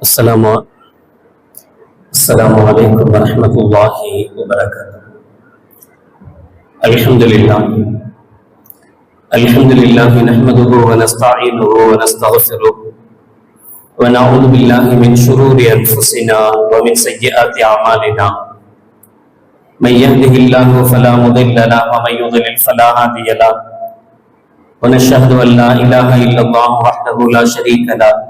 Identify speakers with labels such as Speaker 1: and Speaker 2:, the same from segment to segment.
Speaker 1: السلام السلام عليكم ورحمة الله وبركاته الحمد لله الحمد لله نحمده ونستعينه ونستغفره ونعوذ بالله من شرور أنفسنا ومن سيئات أعمالنا من يهده الله فلا مضل له ومن يضلل فلا هادي له۔ ونشهد أن لا إله إلا الله وحده لا شريك له۔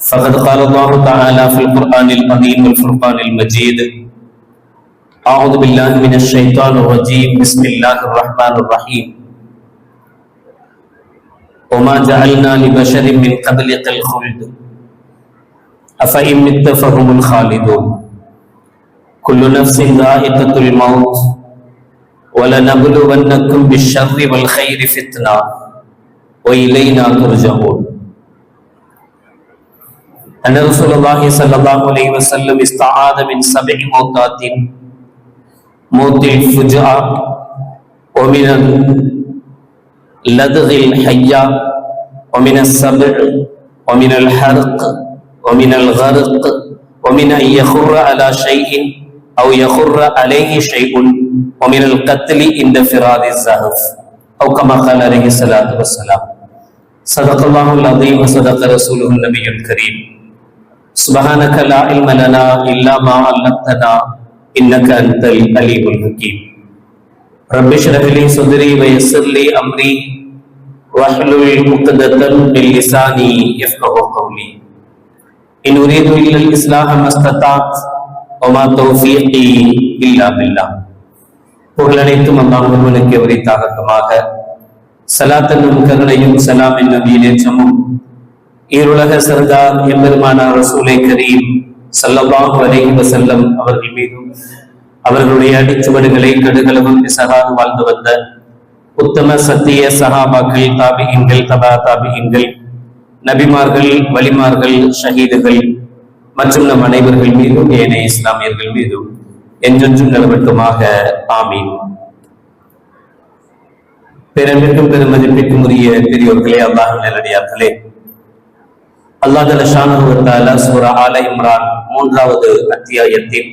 Speaker 1: فقد قال الله تعالى في القرآن العظيم والفرقان المجيد أعوذ بالله من الشيطان الرجيم بسم الله الرحمن الرحيم. وما جعلنا لبشر من قبلك الخلد أفإن مت فهم الخالدون. كل نفس ذائقة الموت ولنبلونكم بالشر والخير فتنة وإلينا ترجعون. أن رسول الله صلى الله عليه وسلم استعاذ من سبع موتات. موت الفجأة ومن لدغ الحية ومن السبع ومن الحرق ومن الغرق ومن أن يخر على شيء أو يخر عليه شيء ومن القتل عند فراد الزهف أو كما قال عليه الصلاة والسلام. صدق الله العظيم وصدق رسوله النبي الكريم. سبحانك لا علم لنا إلا ما علمتنا إنك أنت العليم الحكيم رب اشرح لي صدري ويسر لي أمري واحلل عقدة من لساني يفقه قولي إن أريد إلا الإصلاح ما استطعت وما توفيقي إلا بالله புகழனைத்தும் அல்லாஹ் ஒருவனுக்கு உரித்தாகட்டுமாக சலாத்தன்னும் கருணையும் சலாம் என்னும் ஈனேற்றமும் ஈருலக சர்தார் எம்பெருமானார் ரசூலை கரீம் சல்லல்லாஹு அலைஹி வஸல்லம் அவர்கள் மீதும் அவர்களுடைய அடிச்சுவடுகளை கடுகளவும் சகாது வாழ்ந்து வந்த உத்தம சத்திய சகாபாக்கள் தாபிகங்கள் தபா தாபிகங்கள் நபிமார்கள் வலிமார்கள் ஷஹீதுகள் மற்றும் நம் அனைவர்கள் மீதும் ஏனைய இஸ்லாமியர்கள் மீதும் என்றென்றும் நிலவட்டுமாக ஆமீன். பிறவிற்கும் பெருமதிப்பிற்கும் உரிய பெரியோர்களே அல்லாஹ் நல்லடியார்களே அல்லாஹ் சூரா ஆல இம்ரான் மூன்றாவது அத்தியாயத்தில்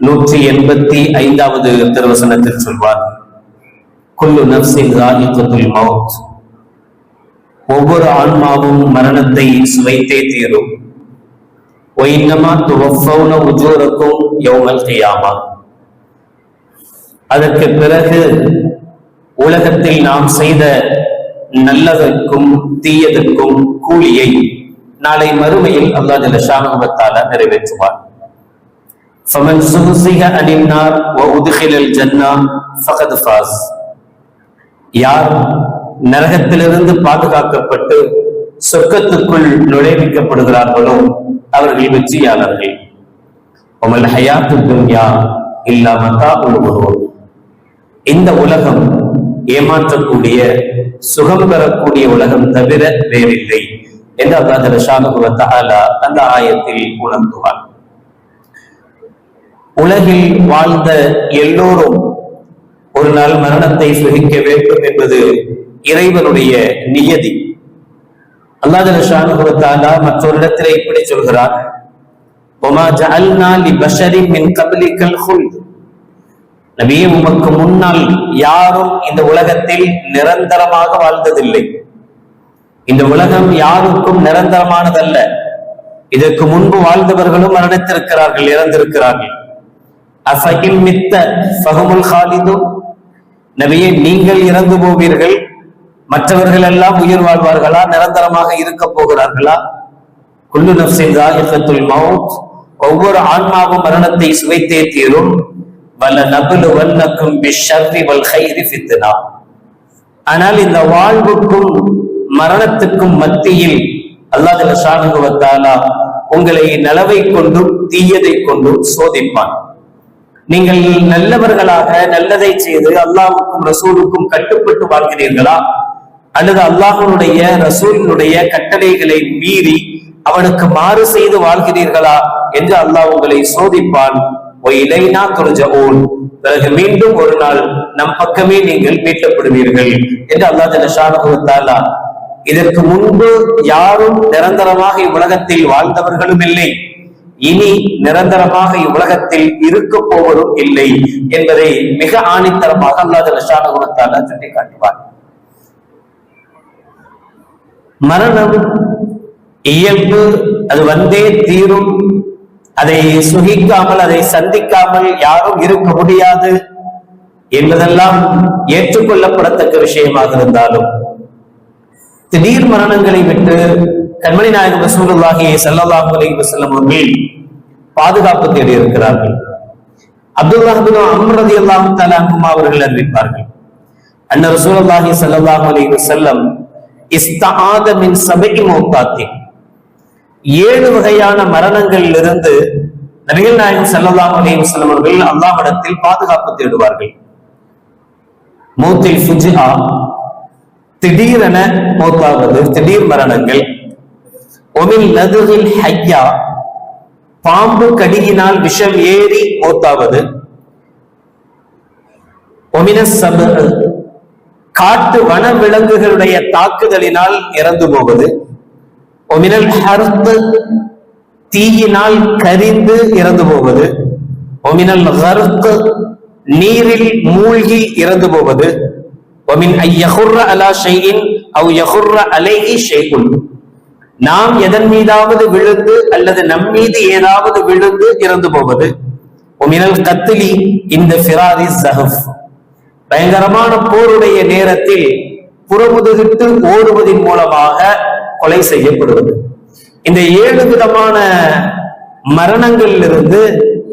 Speaker 1: நூற்றி எண்பத்தி ஐந்தாவது திருவசனத்தில் சொல்வார் குல்லு நப்சின் ராஜித்துல் மவுத் ஒவ்வொரு ஆன்மாவும் மரணத்தை சுவைத்தே தீரும். ஒயின்னமா துவஃபௌன உஜூரக்கும் யௌமல் கியாமா. அதற்கு பிறகு உலகத்தில் நாம் செய்த நல்லதற்கும் தீயதற்கும் கூலியை நாளை மறுமையில் அல்லா ஜலஷானுவத்தால நிறைவேற்றுவார் فمن زهزه عن النار وادخل الجنه فقد فاز யார் நரகத்திலிருந்து பாதுகாக்கப்பட்டு சொர்க்கத்துக்குள் நுழைவிக்கப்படுகிறார்களோ அவர்கள் வெற்றியாளர்கள் உமல் ஹயாத்து துன்யா இல்லா மத்தா உழுவதோர் இந்த உலகம் ஏமாற்றக்கூடிய சுகம் பெறக்கூடிய உலகம் தவிர வேறில்லை என்று அல்லாஹ் ஷானுகுவத்தாலா அந்த ஆயத்தில் உணர்ந்துவார் உலகில் வாழ்ந்த எல்லோரும் ஒரு நாள் மரணத்தை சுகிக்க வேண்டும் என்பது இறைவனுடைய நியதி அல்லாஹ் ஷானுகுவத்தாலா மற்றொரு இடத்திலே இப்படி சொல்கிறார் ஒமா ஜஅல்னா லி பஷரின் மின் கபலிக்கல் ஹுல்த் நபியே உமக்கு முன்னால் யாரும் இந்த உலகத்தில் நிரந்தரமாக வாழ்ந்ததில்லை இந்த உலகம் யாருக்கும் நிரந்தரமானதல்ல. இதற்கு முன்பு வாழ்ந்தவர்களும் மரணித்திருக்கிறார்கள் இறந்திருக்கிறார்கள். அசகில் மித்த சகுமுல் ஹாலிதும் நபியே நீங்கள் இறந்து போவீர்கள். மற்றவர்கள் எல்லாம் உயிர் வாழ்வார்களா? நிரந்தரமாக இருக்க போகிறார்களா? குல்லு நப்சின் ராஜத்துல் மவுத் ஒவ்வொரு ஆன்மாவும் மரணத்தை சுவைத்தே தீரும். வல்ல நபுலு வல்லக்கும் பிஷர்ரி வல் ஹைரி ஃபித்னா ஆனால் இந்த வாழ்வுக்கும் மரணத்துக்கும் மத்தியில் அல்லாஹ் ஷானுகுவத்தாலா உங்களை நலவை கொண்டும் தீயதை கொண்டும் சோதிப்பான். நீங்கள் நல்லவர்களாக நல்லதை செய்து அல்லாஹுக்கும் ரசூலுக்கும் கட்டுப்பட்டு வாழ்கிறீர்களா? அல்லது அல்லாஹனுடைய ரசூலினுடைய கட்டளைகளை மீறி அவனுக்கு மாறு செய்து வாழ்கிறீர்களா? என்று அல்லாஹ் உங்களை சோதிப்பான். இலைனா துரஜவோன். பிறகு மீண்டும் ஒரு நாள் நம் பக்கமே நீங்கள் மீட்டப்படுவீர்கள். என்று அல்லாஹ் ஜலஷானுத்தாலா இதற்கு முன்பு யாரும் நிரந்தரமாக இவ்வுலகத்தில் வாழ்ந்தவர்களும் இல்லை. இனி நிரந்தரமாக இவ்வுலகத்தில் இருக்க போவதும் இல்லை என்பதை மிக ஆணித்தரமாக அல்லாஹ் ஜலஷானுத்தாலா சுட்டி காட்டுவார் மரணம் இயல்பு அது வந்தே தீரும். அதை சுகிக்காமல் அதை சந்திக்காமல் யாரும் இருக்க முடியாது என்பதெல்லாம் ஏற்றுக்கொள்ளப்படத்தக்க விஷயமாக இருந்தாலும் திடீர் மரணங்களை விட்டு கண்மணி நாயகம் ரசூலுல்லாஹி ஸல்லல்லாஹு அலைஹி வசல்லம் அவர்கள் பாதுகாப்பு தேடி இருக்கிறார்கள். அப்துல்லாஹ் அம்ரதி அல்லாஹு தலாஹும் அவர்கள் அறிவிப்பார்கள். அன்ன ரசூலுல்லாஹி ஸல்லல்லாஹு அலைஹி வசல்லம் இஸ்தஆத மின் சபைக்கு மௌத்தாத்தின் ஏழு வகையான மரணங்களில் இருந்து நபிகள் நாயகம் ஸல்லல்லாஹு அலைஹி வசல்லம் அவர்கள் அல்லாஹிடத்தில் பாதுகாப்பு தேடுவார்கள். மூத்தில் ஃபுஜ்ஆ திடீரென மௌத்தாவது திடீர் மரணங்கள். ஒமில் நதுகில் ஹையா. பாம்பு கடியினால் விஷம் ஏறி மௌத்தாவது. ஒமின சபு காட்டு வன விலங்குகளுடைய தாக்குதலினால் இறந்து போவது. ஒமினல் ஹர்த். தீயினால் கரிந்து இறந்து போவது. ஒமினல் ஹர்த். நீரில் மூழ்கி இறந்து போவது. ஒமின் ஐயஹுர்ர அலா ஷைஇன் அவ் யஹுர்ர அலைஹி ஷைஉன் நாம் எதன் மீதாவது விழுந்து அல்லது நம் மீது ஏதாவது விழுந்து இறந்து போவது? ஒமினல் கத்திலி இந்த ஃபிராரி சஹஃப் பயங்கரமான போருடைய நேரத்தில் புறமுதுகிட்டு ஓடுவதன் மூலமாக கொலை செய்யப்படுவது. இந்த ஏழு விதமான மரணங்களிலிருந்து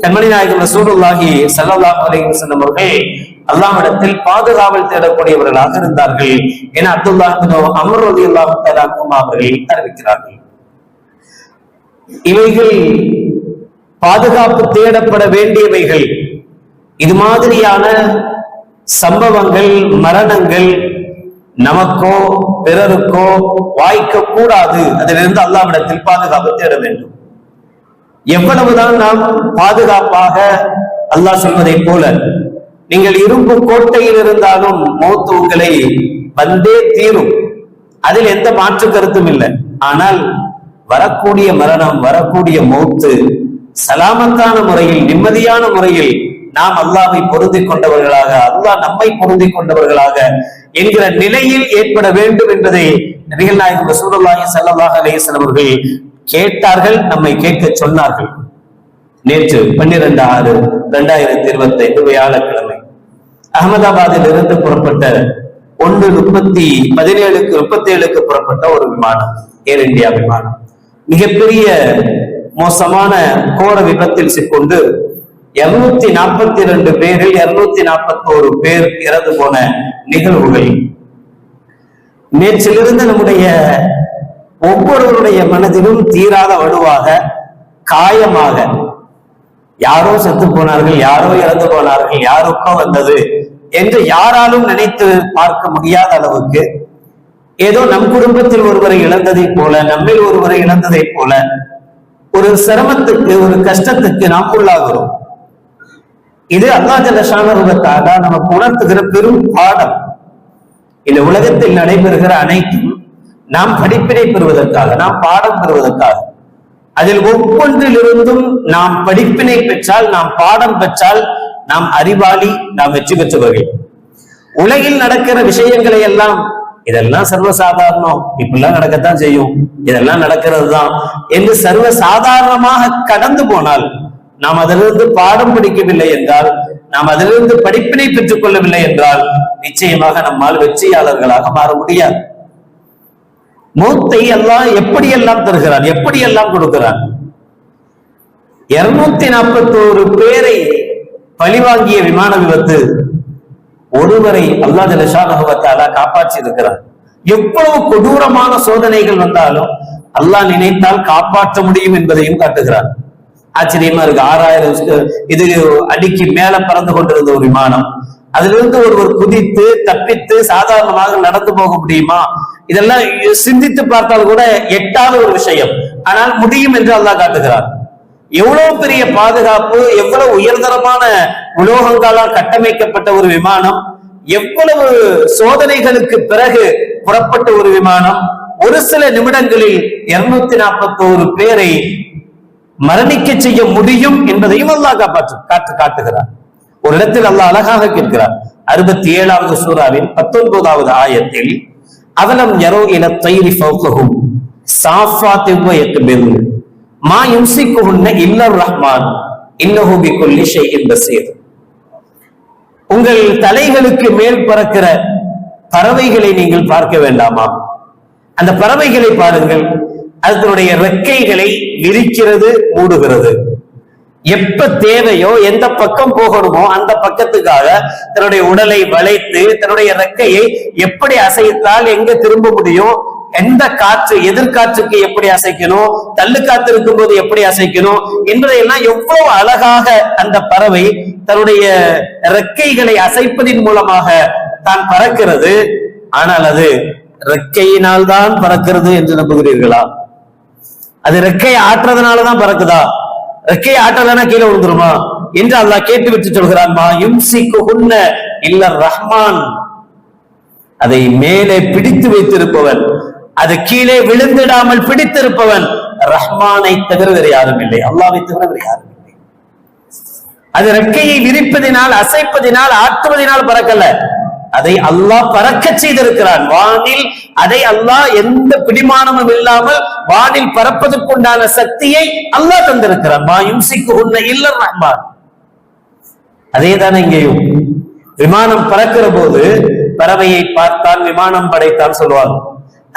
Speaker 1: கண்மணி நாயகம் ரசூலுல்லாஹி ஸல்லல்லாஹு அலைஹி அவர்கள் அல்லாமிடத்தில் பாதுகாவல் தேடக்கூடியவர்களாக இருந்தார்கள் என அப்துல்லாஹ் அமர்வதி அல்லாஹும் அவர்கள் அறிவிக்கிறார்கள். இவைகள் பாதுகாப்பு தேடப்பட வேண்டியவைகள். இது மாதிரியான சம்பவங்கள் மரணங்கள் நமக்கோ பிறருக்கோ வாய்க்க கூடாது. அதிலிருந்து அல்லாவிடத்தில் பாதுகாப்பு தேட வேண்டும். எவ்வளவுதான் நாம் பாதுகாப்பாக அல்லாஹ் சொல்வதை போல நீங்கள் இரும்பு கோட்டையில் இருந்தாலும் மௌத்து உங்களை வந்தே தீரும். அதில் எந்த மாற்று கருத்தும் இல்லை. ஆனால் வரக்கூடிய மரணம் வரக்கூடிய மௌத்து சலாமத்தான முறையில் நிம்மதியான முறையில் நாம் அல்லாவை பொருந்தி கொண்டவர்களாக அல்லாஹ் நம்மை பொருந்தி கொண்டவர்களாக என்கிற நிலையில் ஏற்பட வேண்டும் என்பதை நபிகள் நாயகம் ரசூலுல்லாஹி ஸல்லல்லாஹு அவர்கள் கேட்டார்கள் நம்மை கேட்க சொன்னார்கள். நேற்று பன்னிரண்டு ஆறு இரண்டாயிரத்தி இருபத்தி ஐந்து வியாழக்கிழமை. அகமதாபாத்தில் இருந்து புறப்பட்ட ஒன்று முப்பத்தி பதினேழுக்கு முப்பத்தி ஏழுக்கு புறப்பட்ட ஒரு விமானம் ஏர் இந்தியா விமானம். மிகப்பெரிய மோசமான கோர விபத்தில் சிக்கொண்டு இருநூத்தி நாற்பத்தி இரண்டு பேரில் இருநூத்தி நாற்பத்தி ஒரு பேர் இறந்து போன நிகழ்வுகள். நேற்றிலிருந்து நம்முடைய ஒவ்வொருவருடைய மனதிலும் தீராத வலுவாக காயமாக யாரோ செத்து போனார்கள் யாரோ இறந்து போனார்கள் யாருக்கோ வந்தது. என்று யாராலும் நினைத்து பார்க்க முடியாத அளவுக்கு ஏதோ நம் குடும்பத்தில் ஒருவரை இழந்ததை போல நம்மில் ஒருவரை இழந்ததை போல ஒரு சிரமத்துக்கு ஒரு கஷ்டத்துக்கு நாம் உள்ளாகிறோம். இது அல்லா ஜலஷானருவத்தாக நமக்கு உணர்த்துகிற பெரும் பாடம். இந்த உலகத்தில் நடைபெறுகிற அனைத்தும் நாம் படிப்பினை பெறுவதற்காக நாம் பாடம் பெறுவதற்காக. அதில் ஒவ்வொன்றிலிருந்தும் நாம் படிப்பினை பெற்றால் நாம் பாடம் பெற்றால் நாம் அறிவாளி நாம் வெற்றி பெற்றவர்கள். உலகில் நடக்கிற விஷயங்களை எல்லாம் இதெல்லாம் சர்வசாதாரணம். இப்பெல்லாம் நடக்கத்தான் செய்யும். இதெல்லாம் நடக்கிறது தான் என்று சர்வ சாதாரணமாக கடந்து போனால் நாம் அதிலிருந்து பாடம் படிக்கவில்லை என்றால் நாம் அதிலிருந்து படிப்பினை பெற்றுக் கொள்ளவில்லை என்றால் நிச்சயமாக நம்மால் வெற்றியாளர்களாக மாற முடியாது. மூத்தை எல்லாம் எப்படியெல்லாம் தருகிறான்? எப்படியெல்லாம் கொடுக்கிறான்? இருநூத்தி நாற்பத்தோரு பேரை பழிவாங்கிய விமான விபத்து ஒருவரை அல்லா ஜலஷானுவத்தாலா காப்பாற்றி இருக்கிறார் எவ்வளவு கொடூரமான சோதனைகள் வந்தாலும் அல்லாஹ் நினைத்தால் காப்பாற்ற முடியும் என்பதையும் காட்டுகிறார். ஆச்சரியமா இருக்கு. ஆறாயிரம் இது அடிக்கு மேல பறந்து கொண்டிருந்த ஒரு விமானம். அதிலிருந்து ஒருவர் குதித்து தப்பித்து சாதாரணமாக நடந்து போக முடியுமா? இதெல்லாம் சிந்தித்து பார்த்தால் கூட எட்டாத ஒரு விஷயம். ஆனால் முடியும் என்று அல்லாஹ் காட்டுகிறார். எவ்வளவு பெரிய பாதுகாப்பு எவ்வளவு உயர்தரமான உலோகங்களால் கட்டமைக்கப்பட்ட ஒரு விமானம் எவ்வளவு சோதனைகளுக்கு பிறகு புறப்பட்ட ஒரு விமானம் ஒரு சில நிமிடங்களில் இருநூத்தி நாற்பத்தோரு பேரை மரணிக்க செய்ய முடியும் என்பதையும் அல்லாஹ் காப்பாற்று காட்டு காட்டுகிறார். ஒரு இடத்தில் அல்லாஹ் அழகாக கேட்கிறார். அறுபத்தி ஏழாவது சூறாவின் பத்தொன்பதாவது ஆயத்தில் அவலம் யரோ இன தயிரி ஃபௌகஹும்? சாஃபாத்தின் யக்பில் மா யும்சிக்குஹுன்ன இல்லர் ரஹ்மான். இன்னஹு பிகுல்லி ஷைஇன் பசீர். உங்கள் தலைகளுக்கு மேல் பறக்கிற பறவைகளை நீங்கள் பார்க்க வேண்டாமா? அந்த பறவைகளை பாருங்கள். அதனுடைய ரெக்கைகளை விரிக்கிறது மூடுகிறது. எப்ப தேவையோ எந்த பக்கம் போகணுமோ அந்த பக்கத்துக்காக தன்னுடைய உடலை வளைத்து தன்னுடைய ரெக்கையை எப்படி அசைத்தால் எங்க திரும்ப முடியும்? எந்த காற்று எதிர்காற்றுக்கு எப்படி அசைக்கணும் தள்ளு காத்து இருக்கும் போது எப்படி அசைக்கணும் என்பதையெல்லாம் எவ்வளவு அழகாக அந்த பறவை தன்னுடைய ரெக்கைகளை அசைப்பதின் மூலமாக தான் பறக்கிறது. ஆனால் அது ரெக்கையினால் தான் பறக்கிறது என்று நம்புகிறீர்களா? அது ரெக்கை ஆட்டுறதுனாலதான் பறக்குதா? ரெக்கை ஆட்டலனா கீழே விழுந்துருமா? என்று அல்லாஹ் கேட்டு விட்டு சொல்கிறான் மா குன்ன இல்ல ரஹ்மான். அதை மேலே பிடித்து வைத்திருப்பவன் அது கீழே விழுந்திடாமல் பிடித்திருப்பவன் ரஹ்மானை தவிர வேறு யாரும் இல்லை அல்லாவை தவிர வேறு யாரும் இல்லை. அது ரெக்கையை விரிப்பதினால் அசைப்பதினால் ஆட்டுவதினால் பறக்கல அதை அல்லாஹ் பறக்க செய்திருக்கிறான். வானில் அதை அல்லாஹ் எந்த பிடிமானமும் இல்லாமல் வானில் பறப்பதற்குண்டான சக்தியை அல்லாஹ் தந்திருக்கிறான். மா யூசிக்கு உன்ன இல்ல ரஹ்மான். அதே தானே இங்கேயும். விமானம் பறக்கிற போது பறவையை பார்த்தான் விமானம் படைத்தான் சொல்லுவாங்க.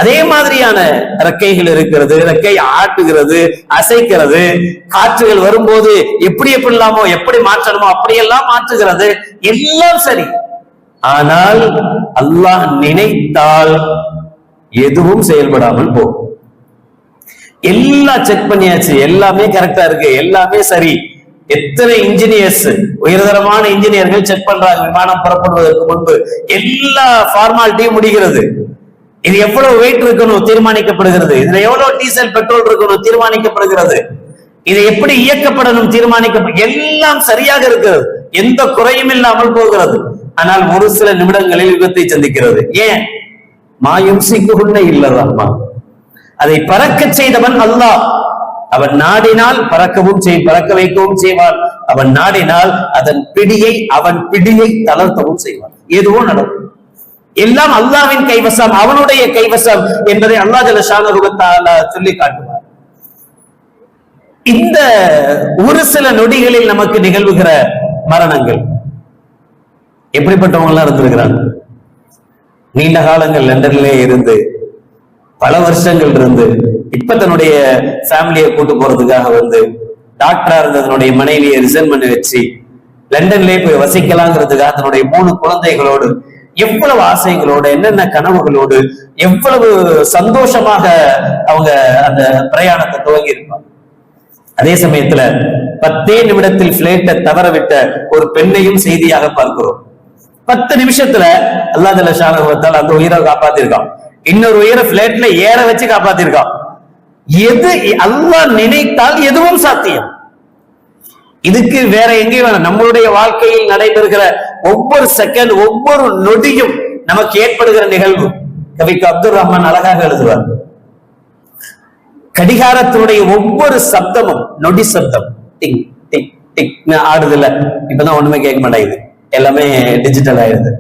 Speaker 1: அதே மாதிரியான ரெக்கைகள் இருக்கிறது ரெக்கை ஆட்டுகிறது அசைக்கிறது. காற்றுகள் வரும்போது எப்படி எப்படி இல்லாமோ எப்படி மாற்றணுமோ அப்படியெல்லாம் மாற்றுகிறது. எல்லாம் சரி. ஆனால் அல்லாஹ் நினைத்தால் எதுவும் செயல்படாமல் போகும். எல்லாம் செக் பண்ணியாச்சு. எல்லாமே கரெக்டா இருக்கு. எல்லாமே சரி. எத்தனை இன்ஜினியர்ஸ் உயர்தரமான இன்ஜினியர்கள் செக் பண்றாங்க? விமானம் புறப்படுவதற்கு முன்பு. எல்லா ஃபார்மாலிட்டியும் முடிகிறது. இது எவ்வளவு வெயிட் இருக்கணும் தீர்மானிக்கப்படுகிறது? இதுல எவ்வளவு டீசல் பெட்ரோல் இருக்கணும் தீர்மானிக்கப்படுகிறது? இது எப்படி இயக்கப்படணும் தீர்மானிக்க எல்லாம் சரியாக இருக்கிறது எந்த குறையும் இல்லாமல் போகிறது. ஆனால் ஒரு சில நிமிடங்களில் விபத்தை சந்திக்கிறது. ஏன்? மாயும் சிக்குள்ள இல்லதம்மா அதை பறக்க செய்தவன் அல்லாஹ். அவன் நாடினால் பறக்கவும் செய் பறக்க வைக்கவும் செய்வான். அவன் நாடினால் அதன் பிடியை அவன் பிடியை தளர்த்தவும் செய்வான். எதுவும் நடக்கும். எல்லாம் அல்லாவின் கைவசம் அவனுடைய கைவசம் என்பதை அல்லா ஜலஷான சொல்லி காட்டுவார் இந்த ஒரு சில நொடிகளில் நமக்கு நிகழ்வுகிற மரணங்கள். எப்படிப்பட்டவங்க எல்லாம் இருந்திருக்கிறாங்க? நீண்ட காலங்கள் லண்டன்லே இருந்து பல வருஷங்கள் இருந்து இப்ப தன்னுடைய ஃபேமிலியை கூட்டு போறதுக்காக வந்து டாக்டரா இருந்த தன்னுடைய மனைவியை ரிசைன் பண்ணி வச்சு லண்டன்லயே போய் வசிக்கலாங்கிறதுக்காக தன்னுடைய மூணு குழந்தைகளோடு எவ்வளவு ஆசைகளோடு என்னென்ன கனவுகளோடு எவ்வளவு சந்தோஷமாக அவங்க அந்த பிரயாணத்தை துவங்கி இருப்பாங்க அதே சமயத்துல பத்தே நிமிடத்தில் பிளேட்டை தவறவிட்ட ஒரு பெண்ணையும் செய்தியாக பார்க்கிறோம். பத்து நிமிஷத்துல அல்லாஹ் ஜல்ல அந்த உயிரை காப்பாத்திருக்கான். இன்னொரு உயிரை பிளேட்ல ஏற வச்சு காப்பாத்திருக்கான். எது அல்லாஹ் நினைத்தால் எதுவும் சாத்தியம். இதுக்கு வேற எங்கேயும் வேணாம். நம்மளுடைய வாழ்க்கையில் நடைபெறுகிற ஒவ்வொரு செகண்ட் ஒவ்வொரு நொடியும் நமக்கு ஏற்படுகிற நிகழ்வு. கவிக்கு அப்துல் ரஹ்மான் அழகாக எழுதுவார். கடிகாரத்தினுடைய ஒவ்வொரு சப்தமும் நொடி சப்தம். டிங் டிங் டிக் ஆடுது இல்ல இப்பதான் ஒண்ணுமே கேட்க மாட்டேங்குது. எல்லாமே டிஜிட்டல் ஆயிடுது.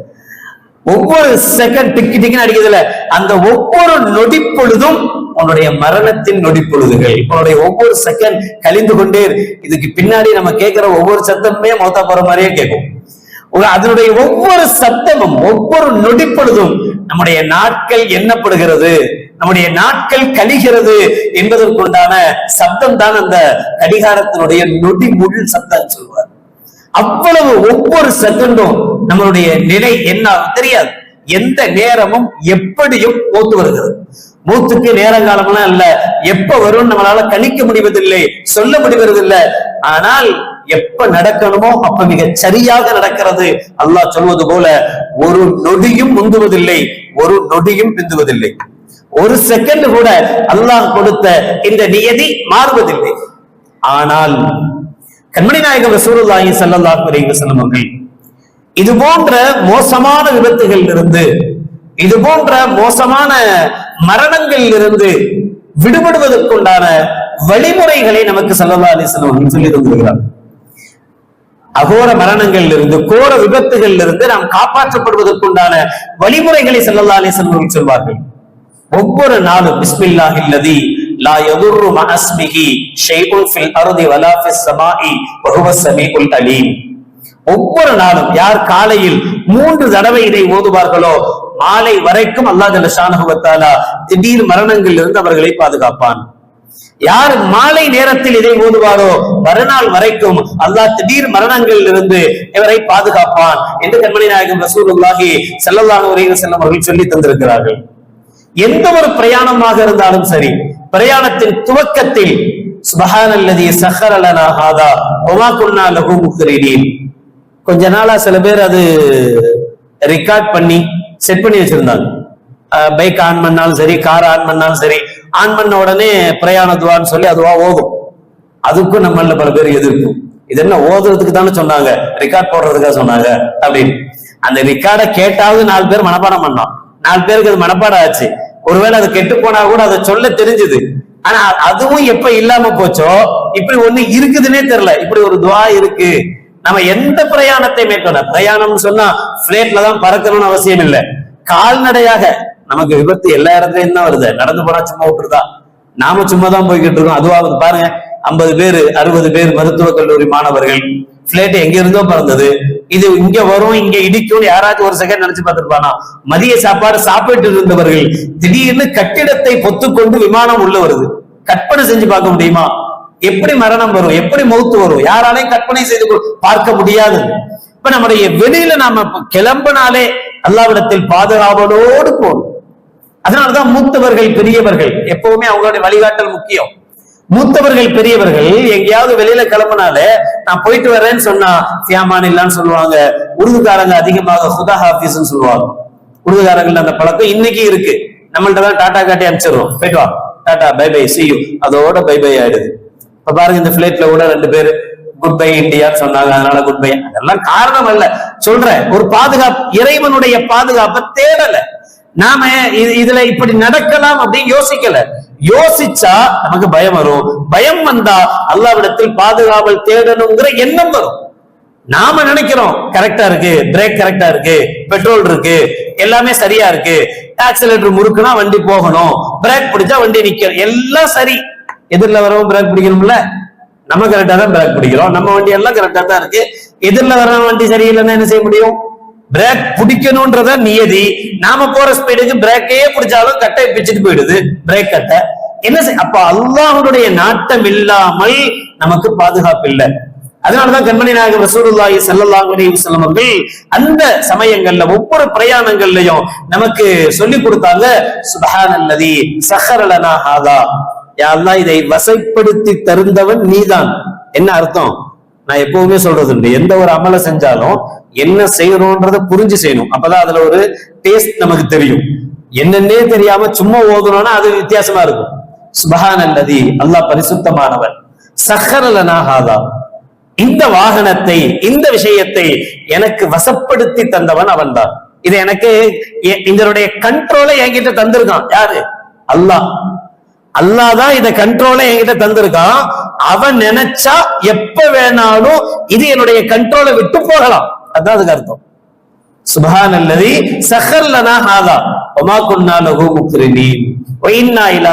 Speaker 1: ஒவ்வொரு செகண்ட் டிக்கி டிக்குன்னு அடிக்கிறதுல அந்த ஒவ்வொரு நொடி பொழுதும் உன்னுடைய மரணத்தின் நொடி பொழுதுகள் உன்னுடைய ஒவ்வொரு செகண்ட் கழிந்து கொண்டே இதுக்கு பின்னாடி நம்ம கேட்கிற ஒவ்வொரு சத்தமுமே மௌத்தா போற மாதிரியே கேட்கும். அதனுடைய ஒவ்வொரு சத்தமும் ஒவ்வொரு நொடி பொழுதும் நம்முடைய நாட்கள் எண்ணப்படுகிறது நம்முடைய நாட்கள் கழிகிறது என்பதற்குண்டான சப்தம் தான் அந்த கடிகாரத்தினுடைய நொடி முள் சத்தம் சொல்வார். அவ்வளவு ஒவ்வொரு செகண்டும் நம்மளுடைய நிலை என்ன தெரியாது. எந்த நேரமும் எப்படியும் மூத்து வருகிறது. மூத்துக்கு நேரங்காலம்லாம் இல்ல. எப்ப வரும் நம்மளால கணிக்க முடிவதில்லை சொல்ல முடிவதில்லை. ஆனால் எப்ப நடக்கணுமோ அப்ப மிக சரியாக நடக்கிறது. அல்லாஹ் சொல்வது போல ஒரு நொடியும் முந்துவதில்லை ஒரு நொடியும் பிந்துவதில்லை. ஒரு செகண்ட் கூட அல்லாஹ் கொடுத்த இந்த நியதி மாறுவதில்லை. ஆனால் கண்மணி நாயகம் ரசூலுல்லாஹி ஸல்லல்லாஹு அலைஹி அவர்கள் இது போன்ற மோசமான விபத்துகளில் இருந்து இது போன்ற மோசமான மரணங்களில் இருந்து விடுபடுவதற்குண்டான வழிமுறைகளை நமக்கு ஸல்லல்லாஹு அலைஹி அவர்கள் சொல்லி தந்திருக்கிறார். அகோர மரணங்களில் இருந்து கோர விபத்துகளில் இருந்து நாம் காப்பாற்றப்படுவதற்குண்டான வழிமுறைகளை ஸல்லல்லாஹு அலைஹி அவர்கள் சொல்வார்கள். ஒவ்வொரு நாளும் பிஸ்மில்லாஹில்லதி லா யதுர்ரு மஅஸ்மிஹி ஷைஉன் ஃபில் அர்தி வலா ஃபிஸ் வஹுவ ஸமீஉல் அலீம் ஒவ்வொரு நாளும் யார் காலையில் மூன்று தடவை இதை ஓதுவார்களோ மாலை வரைக்கும் அல்லாஹ் திடீர் மரணங்களில் இருந்து அவர்களை பாதுகாப்பான். யார் மாலை நேரத்தில் இதை ஓதுவாரோ மறுநாள் வரைக்கும் அல்லாஹ் திடீர் மரணங்களில் இருந்து இவரை பாதுகாப்பான் என்று கண்மணி நாயகம் ரசூலுல்லாஹி ஸல்லல்லாஹு அலைஹி செல்லும் அவர்கள் சொல்லி தந்திருக்கிறார்கள். எந்த ஒரு பிரயாணமாக இருந்தாலும் சரி பிரயாணத்தின் துவக்கத்தில் சுபஹானல்லதி சஹர ஹாதா வமா குன்னா லஹு முக்ரினீன் கொஞ்ச நாளா சில பேர் அது ரெக்கார்ட் பண்ணி செட் பண்ணி வச்சிருந்தாங்க. பைக் ஆன் பண்ணாலும் சரி கார் ஆன் பண்ணாலும் சரி ஆன் பண்ண உடனே பிரயாண துவான்னு சொல்லி அதுவா ஓகும் அதுக்கும் நம்மள பல பேர் எதிர்க்கும். இது என்ன ஓதுறதுக்கு தானே சொன்னாங்க ரெக்கார்ட் போடுறதுக்காக சொன்னாங்க அப்படின்னு. அந்த ரெக்கார்டை கேட்டாவது நாலு பேர் மனப்பாடம் பண்ணோம். நாலு பேருக்கு அது மனப்பாடம் ஆச்சு. ஒருவேளை அது கெட்டு போனா கூட அதை சொல்ல தெரிஞ்சது. ஆனா அதுவும் எப்ப இல்லாம போச்சோ இப்படி ஒண்ணு இருக்குதுன்னே தெரியல. இப்படி ஒரு துவா இருக்கு. நம்ம எந்த பிரயாணத்தை மேற்கொள்ள பிரயாணம்னு சொன்னா பிளேட்ல தான் பறக்கணும்னு அவசியம் இல்லை. கால்நடையாக நமக்கு விபத்து எல்லா இடத்துலயும் தான் வருது. நடந்து போனா சும்மா விட்டுருதா? நாம சும்மா தான் போய்கிட்டு இருக்கோம். அதுவாவது பாருங்க. ஐம்பது பேர் அறுபது பேர் மருத்துவக் கல்லூரி மாணவர்கள் பிளேட் எங்க இருந்தோ பறந்தது. இது இங்க வரும் இங்க இடிக்கும் யாராச்சும் ஒரு செகண்ட் நினைச்சு பார்த்திருப்பானா? மதிய சாப்பாடு சாப்பிட்டு இருந்தவர்கள் திடீர்னு கட்டிடத்தை பொத்துக்கொண்டு விமானம் உள்ள வருது. கற்பனை செஞ்சு பார்க்க முடியுமா? எப்படி மரணம் வரும்? எப்படி மௌத்து வரும்? யாராலையும் கற்பனை செய்து பார்க்க முடியாது. இப்ப நம்முடைய வெளியில நாம கிளம்பினாலே அல்லாவிடத்தில் பாதுகாவலோடு போகணும். அதனாலதான் மூத்தவர்கள் பெரியவர்கள் எப்பவுமே அவங்களுடைய வழிகாட்டல் முக்கியம். மூத்தவர்கள் பெரியவர்கள் எங்கேயாவது வெளியில கிளம்புனாலே நான் போயிட்டு வரேன்னு சொன்னா ஃபியாமான் இல்லான்னு சொல்லுவாங்க. உருதுகாரங்க அதிகமாக ஹுதா ஹாஃபீஸ்னு சொல்லுவாங்க. உருதுகாரங்கள் அந்த பழக்கம் இன்னைக்கு இருக்கு. நம்மள்ட்ட தான் டாடா காட்டி அனுப்பிச்சிடுறோம். போயிட்டு வா. Tata bye bye see you அதோட பை பை ஆயிடுது. இப்ப பாருங்க இந்த பிளைட்ல கூட ரெண்டு பேர் குட் பை இந்தியான்னு சொன்னாங்க. அதனால குட் பை அதெல்லாம் காரணம் அல்ல. சொல்றேன் ஒரு பாதுகாப்பு இறைவனுடைய பாதுகாப்பை தேடலை. நாம இது- இதுல இப்படி நடக்கலாம் அப்படின்னு யோசிக்கல. யோசிச்சா நமக்கு பயம் வரும். பயம் வந்தா அல்லாவிடத்தில் பாதுகாவல் தேடணுங்கிற எண்ணம் வரும். நாம நினைக்கிறோம் கரெக்டா இருக்கு பிரேக் கரெக்டா இருக்கு பெட்ரோல் இருக்கு எல்லாமே சரியா இருக்கு. ஆக்சிலேட்டர் முறுக்குனா வண்டி போகணும். பிரேக் பிடிச்சா வண்டி நிக்கணும். எல்லாம் சரி. எதிரில் வரவும் பிரேக் பிடிக்கணும்ல? நம்ம கரெக்டா தான் பிரேக் பிடிக்கிறோம். நம்ம வண்டி எல்லாம் கரெக்டா தான் இருக்கு. எதிரில் வர வண்டி சரியில்லைன்னா என்ன செய்ய முடியும்? பிரேக் பிடிக்கணும்ன்றத நியதி. நாம போற ஸ்பீடுக்கு பிரேக்கே பிடிச்சாலும் கட்டை பிச்சுட்டு போயிடுது. பிரேக் கட்டை. என்ன அப்ப அல்லாஹ்வுடைய நாட்டம் இல்லாமல் நமக்கு பாதுகாப்பு இல்லை. அதனாலதான் கண்மணி நாயகம் ரசூருல்லாஹி சல்லாஹ் அலிவசல்லம் அவர்கள் அந்த சமயங்கள்ல ஒவ்வொரு பிரயாணங்கள்லயும் நமக்கு சொல்லி கொடுத்தாங்க சுபஹான் அல்லதி சஹரலனா ஹாதா. யா அல்லாஹ் இதை வசைப்படுத்தி தருந்தவன் நீதான். என்ன அர்த்தம்? நான் எப்பவுமே சொல்றது உண்டு எந்த ஒரு அமலை செஞ்சாலும் என்ன செய்யணும்ன்றத புரிஞ்சு செய்யணும். அப்பதான் அதுல ஒரு டேஸ்ட் நமக்கு தெரியும். என்னன்னே தெரியாம சும்மா ஓதணும்னா அது வித்தியாசமா இருக்கும். சுபஹான் அல்லதி அல்லாஹ் பரிசுத்தமானவன் சஹரலனாகாதா இந்த வாகனத்தை இந்த விஷயத்தை எனக்கு வசப்படுத்தி தந்தவன் அவன்தான். இது எனக்கு எ- இதனுடைய கண்ட்ரோலை என்கிட்ட தந்திருக்கான். யாரு? அல்லாஹ். அல்லாஹ் தான் இத கண்ட்ரோலை என்கிட்ட தந்திருக்கான். அவன் நினைச்சா எப்ப வேணாலும் இது என்னுடைய கண்ட்ரோலை விட்டு போகலாம். அதான் அதுக்கு அர்த்தம். சுபஹான் அல்லதி சஹர்லனா ஹாதா. ஒமா குன்னா லஹு முக்ரினீன். வ இன்னா இலா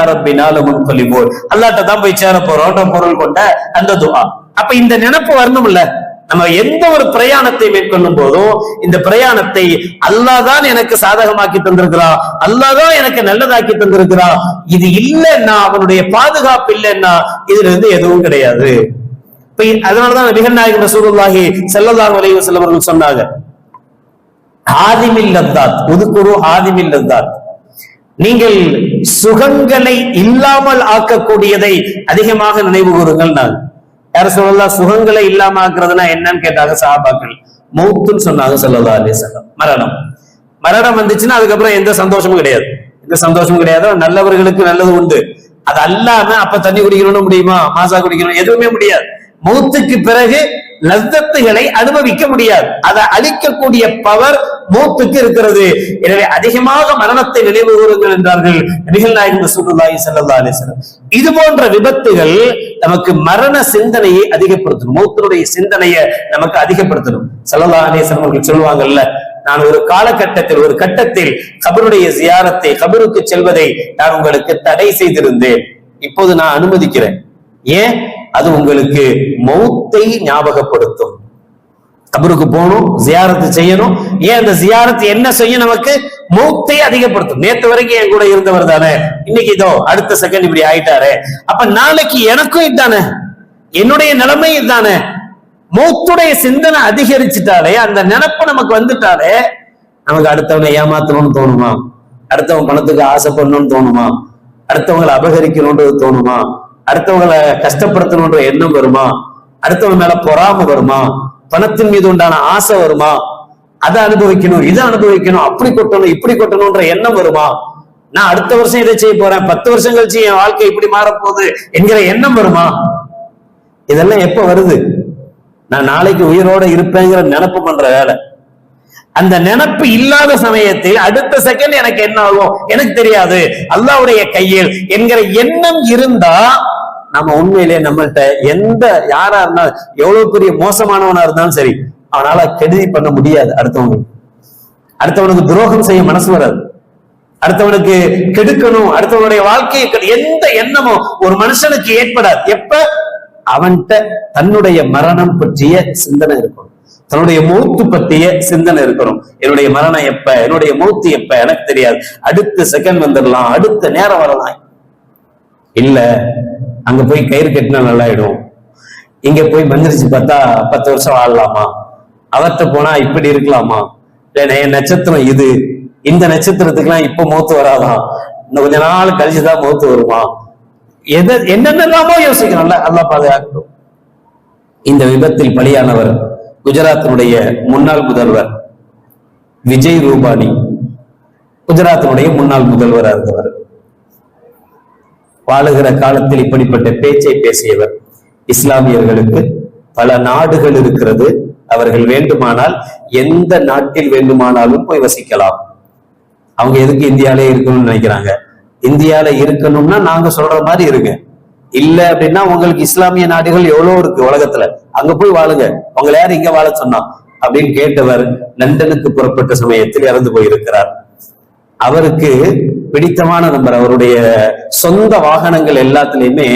Speaker 1: தான் போய் சேர போறோம். பொருள் கொண்ட அந்த துவா அப்ப இந்த நினைப்பு வரணும்ல? நம்ம எந்த ஒரு பிரயாணத்தை மேற்கொள்ளும் போதும் இந்த பிரயாணத்தை அல்லாஹ் தான் எனக்கு சாதகமாக்கி தந்திருக்கிறா. அல்லாஹ் தான் எனக்கு நல்லதாக்கி தந்திருக்கிறா. இது இல்லைன்னா அவனுடைய பாதுகாப்பு இல்லைன்னா இதுல இருந்து எதுவும் கிடையாது. அதனாலதான் நபிகள் நாயகம் ரசூலுல்லாஹி ஸல்லல்லாஹு அலைஹி வஸல்லம் அவர்கள் சொன்னாங்க ஆதிமில் லத்தாத் ஒதுக்குரு ஆதிமில் லத்தாத். நீங்கள் சுகங்களை இல்லாமல் ஆக்கக்கூடியதை அதிகமாக நினைவு கூறுங்கள் நான். யார சொல்லலாம் சுகங்களை இல்லாம ஆக்குறதுனா என்னன்னு கேட்டாங்க சாபாக்கள் மௌத்துன்னு சொன்னாங்க சொல்லலாம் அலி சொல்லம் மரணம். மரணம் வந்துச்சுன்னா அதுக்கப்புறம் எந்த சந்தோஷமும் கிடையாது. எந்த சந்தோஷமும் கிடையாது. நல்லவர்களுக்கு நல்லது உண்டு. அது அல்லாம அப்ப தண்ணி குடிக்கணும்னு முடியுமா? மாசா குடிக்கணும். எதுவுமே முடியாது. மூத்துக்கு பிறகு லத்தத்துகளை அனுபவிக்க முடியாது. அதை அழிக்கக்கூடிய பவர் மூத்துக்கு இருக்கிறது. எனவே அதிகமாக மரணத்தை நினைவு கூறுங்கள் என்றார்கள் நபிகள் நாயகம் சுல்லாஹி சல்லா இது போன்ற விபத்துகள் நமக்கு மரண சிந்தனையை அதிகப்படுத்தணும் மூத்தனுடைய சிந்தனையை நமக்கு அதிகப்படுத்தணும். செல்லல்லா அலிஸ்லாம் அவர்கள் சொல்லுவாங்கல்ல நான் ஒரு காலகட்டத்தில் ஒரு கட்டத்தில் கபருடைய ஜியாரத்தை கபருக்கு செல்வதை நான் உங்களுக்கு தடை செய்திருந்தேன். இப்போது நான் அனுமதிக்கிறேன். ஏன்? அது உங்களுக்கு மௌத்தை ஞாபகப்படுத்தும். கபருக்கு போகணும் ஜியாரத்து செய்யணும். ஏன் அந்த ஜியாரத்து என்ன செய்யும் நமக்கு? மௌத்தை அதிகப்படுத்தும். நேத்து வரைக்கும் என் கூட இருந்தவர் தானே. இன்னைக்கு இதோ அடுத்த செகண்ட் இப்படி ஆயிட்டாரு. அப்ப நாளைக்கு எனக்கும் இதானே என்னுடைய நிலைமை இதுதானே. மூத்துடைய சிந்தனை அதிகரிச்சுட்டாலே அந்த நினப்பு நமக்கு வந்துட்டாலே நமக்கு அடுத்தவனை ஏமாத்தணும்னு தோணுமா? அடுத்தவன் பணத்துக்கு ஆசைப்படணும்னு தோணுமா? அடுத்தவங்களை அபகரிக்கணும்ன்றது தோணுமா? அடுத்தவங்களை கஷ்டப்படுத்தணுன்ற எண்ணம் வருமா? அடுத்தவங்க மேல பொறாம வருமா? பணத்தின் மீது உண்டான ஆசை வருமா? அதை அனுபவிக்கணும் இதை அனுபவிக்கணும் அப்படி கொட்டணும் இப்படி கொட்டணும்ன்ற எண்ணம் வருமா? நான் அடுத்த வருஷம் இதை செய்ய போறேன்? பத்து வருஷம் கழிச்சு என் வாழ்க்கை இப்படி மாறப்போகுது என்கிற எண்ணம் வருமா? இதெல்லாம் எப்ப வருது? நான் நாளைக்கு உயிரோட இருப்பேங்கிற நினப்பு பண்ற வேலை. அந்த நினப்பு இல்லாத சமயத்தில் அடுத்த செகண்ட் எனக்கு என்ன ஆகும்? எனக்கு தெரியாது. அல்லாவுடைய கையில் என்கிற எண்ணம் இருந்தா நம்ம உண்மையிலேயே நம்மள்ட்ட எந்த யாரா இருந்தாலும் எவ்வளவு பெரிய மோசமானவனா இருந்தாலும் சரி அவனால கெடுதி பண்ண முடியாது அடுத்தவங்களுக்கு அடுத்தவனுக்கு துரோகம் செய்ய மனசு வராது. அடுத்தவனுக்கு கெடுக்கணும் அடுத்தவனுடைய வாழ்க்கையை எந்த எண்ணமும் ஒரு மனுஷனுக்கு ஏற்படாது. எப்ப? அவன்கிட்ட தன்னுடைய மரணம் பற்றிய சிந்தனை இருக்கணும். தன்னுடைய மூத்து பற்றிய சிந்தனை இருக்கணும். என்னுடைய மரணம் எப்ப? என்னுடைய மூத்து எப்ப? எனக்கு தெரியாது. அடுத்த செகண்ட் வந்துடலாம் அடுத்த நேரம் வரலாம். இல்ல அங்க போய் கயிறு கட்டினா நல்லாயிடும். இங்க போய் மந்திரிச்சு பார்த்தா பத்து வருஷம் வாழலாமா? அவர்கிட்ட போனா இப்படி இருக்கலாமா? இல்ல என் நட்சத்திரம் இது. இந்த நட்சத்திரத்துக்குலாம் இப்ப மூத்து வராதான் இன்னும் கொஞ்ச நாள் கழிச்சுதான் மூத்து வருமா? எதை என்னென்னலாமோ யோசிக்கணும்ல அல்லா பாதுகாக்கட்டும். இந்த விபத்தில் பலியானவர் குஜராத்தினுடைய முன்னாள் முதல்வர் விஜய் ரூபானி. குஜராத்தினுடைய முன்னாள் முதல்வராக இருந்தவர். வாழுகிற காலத்தில் இப்படிப்பட்ட பேச்சை பேசியவர். இஸ்லாமியர்களுக்கு பல நாடுகள் இருக்கிறது. அவர்கள் வேண்டுமானால் எந்த நாட்டில் வேண்டுமானாலும் போய் வசிக்கலாம். அவங்க எதுக்கு இந்தியாலே இருக்கணும்னு நினைக்கிறாங்க? இந்தியால இருக்கணும்னா நாங்க சொல்ற மாதிரி இருங்க. இல்ல அப்படின்னா உங்களுக்கு இஸ்லாமிய நாடுகள் எவ்வளவு இருக்கு உலகத்துல? அங்க போய் வாழுங்க. உங்களை யார் இங்க வாழ சொன்னா? அப்படின்னு கேட்டவர் லண்டனுக்கு புறப்பட்ட சமயத்தில் இறந்து போயிருக்கிறார். அவருக்கு பிடித்தமான நம்பர் அவருடைய சொந்த வாகனங்கள் எல்லாத்துலயுமே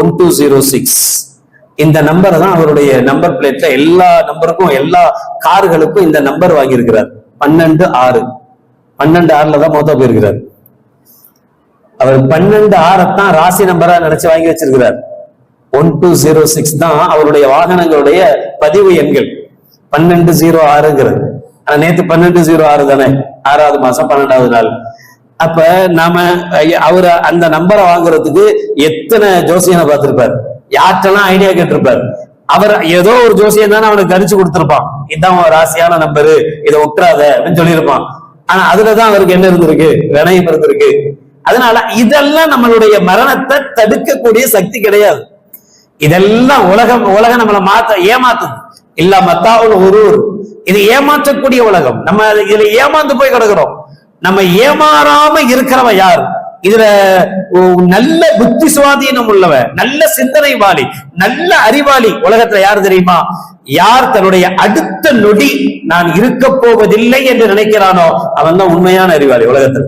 Speaker 1: ஒன் டூ ஜீரோ சிக்ஸ் இந்த நம்பர் தான் அவருடைய நம்பர் பிளேட்ல எல்லா நம்பருக்கும் எல்லா கார்களுக்கும் இந்த நம்பர் வாங்கியிருக்கிறார். பன்னெண்டு ஆறு. பன்னெண்டு ஆறுல தான் மொத்தம் போயிருக்கிறார். அவர் பன்னெண்டு ஆறத்தான் ராசி நம்பரா நினைச்சு வாங்கி வச்சிருக்கிறார். ஒன் டூ ஜீரோ சிக்ஸ் தான் அவருடைய வாகனங்களுடைய பதிவு எண்கள். பன்னெண்டு ஜீரோ ஆறுங்கிறது. ஆனா நேத்து பன்னெண்டு ஜீரோ ஆறு தானே? ஆறாவது மாசம் பன்னெண்டாவது நாள். அப்ப நாம அவர் அந்த நம்பரை வாங்குறதுக்கு எத்தனை ஜோசியனை பார்த்திருப்பார்? யார்கிட்டலாம் ஐடியா கேட்டிருப்பார்? அவர் ஏதோ ஒரு ஜோசியம் தானே அவனுக்கு கணிச்சு கொடுத்திருப்பான். இதான் ராசியான நம்பரு இதை ஒட்டுறாத அப்படின்னு சொல்லியிருப்பான். ஆனா அதுலதான் அவருக்கு என்ன இருந்திருக்கு? வினயம் இருந்திருக்கு. அதனால இதெல்லாம் நம்மளுடைய மரணத்தை தடுக்கக்கூடிய சக்தி கிடையாது. இதெல்லாம் உலகம் உலகம் நம்மளை மாத்த ஏமாத்துது. இல்ல மத்தாவுல் ஒரு இது ஏமாற்றக்கூடிய உலகம். நம்ம இதுல ஏமாந்து போய் கிடக்குறோம். நம்ம ஏமாறாம இருக்கிறவன் யார்? இதுல நல்ல புத்தி சுவாதீனம் உள்ளவ நல்ல சிந்தனைவாளி நல்ல அறிவாளி உலகத்துல யார் தெரியுமா? யார் தன்னுடைய அடுத்த நொடி நான் இருக்க போவதில்லை என்று நினைக்கிறானோ அவன் தான் உண்மையான அறிவாளி உலகத்துல.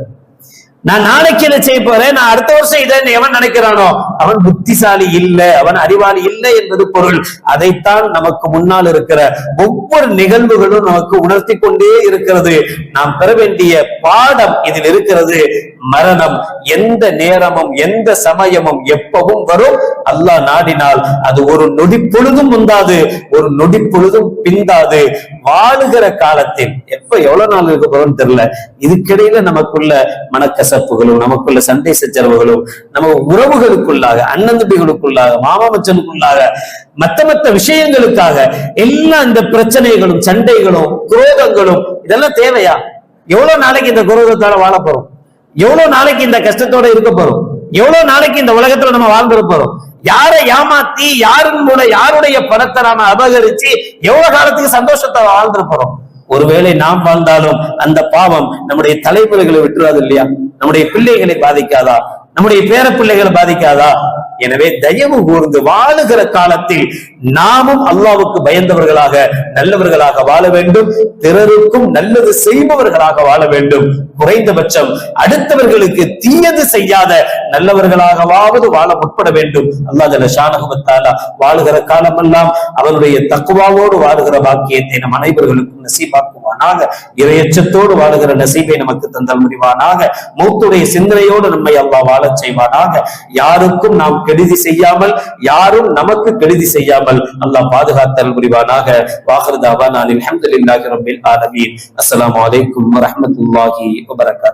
Speaker 1: நான் நாளைக்கு இதை செய்ய போறேன்? நான் அடுத்த வருஷம் இதை எவன் நினைக்கிறானோ? அவன் புத்திசாலி இல்லை அவன் அறிவாளி இல்லை என்பது பொருள். அதைத்தான் நமக்கு முன்னால் இருக்கிற ஒவ்வொரு நிகழ்வுகளும் நமக்கு உணர்த்தி கொண்டே இருக்கிறது. நாம் பெற வேண்டிய பாடம் இதில் இருக்கிறது. மரணம் எந்த நேரமும் எந்த சமயமும் எப்பவும் வரும். அல்லாஹ் நாடினால் அது ஒரு நொடி பொழுதும் முந்தாது ஒரு நொடி பொழுதும் பிந்தாது வாழுகிற காலத்தில் எப்ப எவ்வளவு நாள் இருக்க போறோம்னு தெரியல. இதுக்கிடையில நமக்குள்ள மனக்கசப்புகளும் நமக்குள்ள சண்டை சச்சரவுகளும் நம்ம உறவுகளுக்குள்ளாக அண்ணன் தம்பிகளுக்குள்ளாக மாமா மச்சனுக்குள்ளாக மத்த மத்த விஷயங்களுக்காக எல்லா இந்த பிரச்சனைகளும் சண்டைகளும் குரோதங்களும் இதெல்லாம் தேவையா? எவ்வளவு நாளைக்கு இந்த குரோதத்தால வாழ போறோம்? எவ்வளவு நாளைக்கு இந்த கஷ்டத்தோட இருக்க போறோம்? எவ்வளவு நாளைக்கு இந்த உலகத்துல நம்ம வாழ்ந்துட போறோம்? யாரை ஏமாத்தி யாரின் மூலம் யாருடைய பணத்தை நாம அபகரிச்சு எவ்வளவு காலத்துக்கு சந்தோஷத்தை வாழ்ந்துட போறோம் ஒருவேளை நாம் வாழ்ந்தாலும் அந்த பாவம் நம்முடைய தலைமுறைகளை விட்டுறாது இல்லையா? நம்முடைய பிள்ளைகளை பாதிக்காதா? நம்முடைய பேர பிள்ளைகளை பாதிக்காதா? எனவே தயவு கூர்ந்து வாழுகிற காலத்தில் நாமும் அல்லாவுக்கு பயந்தவர்களாக நல்லவர்களாக வாழ வேண்டும். பிறருக்கும் நல்லது செய்பவர்களாக வாழ வேண்டும். குறைந்தபட்சம் அடுத்தவர்களுக்கு தீயது செய்யாத நல்லவர்களாகவாவது வாழ முற்பட வேண்டும். அல்லாஹ் ஷானகமத்தாலா வாழுகிற காலமெல்லாம் அவருடைய தக்குவாவோடு வாழுகிற பாக்கியத்தை நம் அனைவர்களுக்கும் நசீபாக்குவானாக. இரையச்சத்தோடு வாழுகிற நசீபை நமக்கு தந்தல் முடிவானாக மூத்துடைய சிந்தனையோடு நம்மை அல்லாஹ் வாழச் செய்வானாக. யாருக்கும் நாம் கெடுதி செய்யாமல் யாரும் நமக்கு கெடுதி செய்யாமல் அல்லாஹ் பாதுகாத்தல் புரிவானாக. வாகர்தாவா நான் அல்ஹம்துலில்லாஹி ரபில் ஆலமீன். அஸ்லாம் அலைக்கும் வரமத்துல்லாஹி வபரகாத்.